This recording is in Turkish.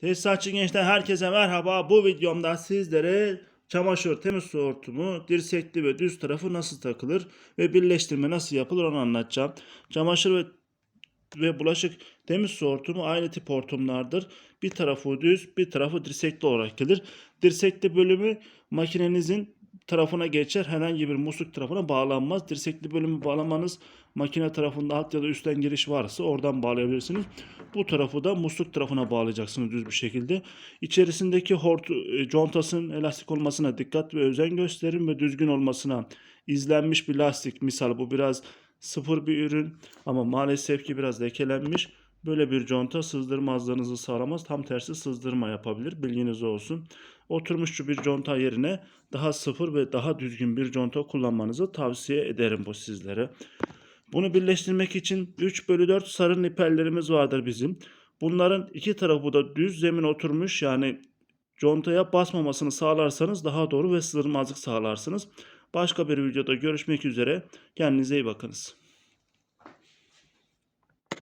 Tesisatçı gençler herkese merhaba. Bu videomda sizlere çamaşır temiz su hortumu dirsekli ve düz tarafı nasıl takılır ve birleştirme nasıl yapılır onu anlatacağım. Çamaşır ve ve bulaşık temiz su hortumu aynı tip hortumlardır. Bir tarafı düz, bir tarafı dirsekli olarak gelir. Dirsekli bölümü makinenizin tarafına geçer. Herhangi bir musluk tarafına bağlanmaz. Dirsekli bölümü bağlamanız makine tarafında alt ya da üstten giriş varsa oradan bağlayabilirsiniz. Bu tarafı da musluk tarafına bağlayacaksınız düz bir şekilde. İçerisindeki hortu, e, contasının elastik olmasına dikkat ve özen gösterin ve düzgün olmasına izlenmiş bir lastik misal bu biraz sıfır bir ürün ama maalesef ki biraz lekelenmiş. Böyle bir conta sızdırmazlığınızı sağlamaz. Tam tersi sızdırma yapabilir. Bilginiz olsun. Oturmuşçu bir conta yerine daha sıfır ve daha düzgün bir conta kullanmanızı tavsiye ederim bu sizlere. Bunu birleştirmek için 3 bölü 4 sarı niperlerimiz vardır bizim. Bunların iki tarafı da düz zemin oturmuş yani contaya basmamasını sağlarsanız daha doğru ve sığdırmazlık sağlarsınız. Başka bir videoda görüşmek üzere. Kendinize iyi bakınız.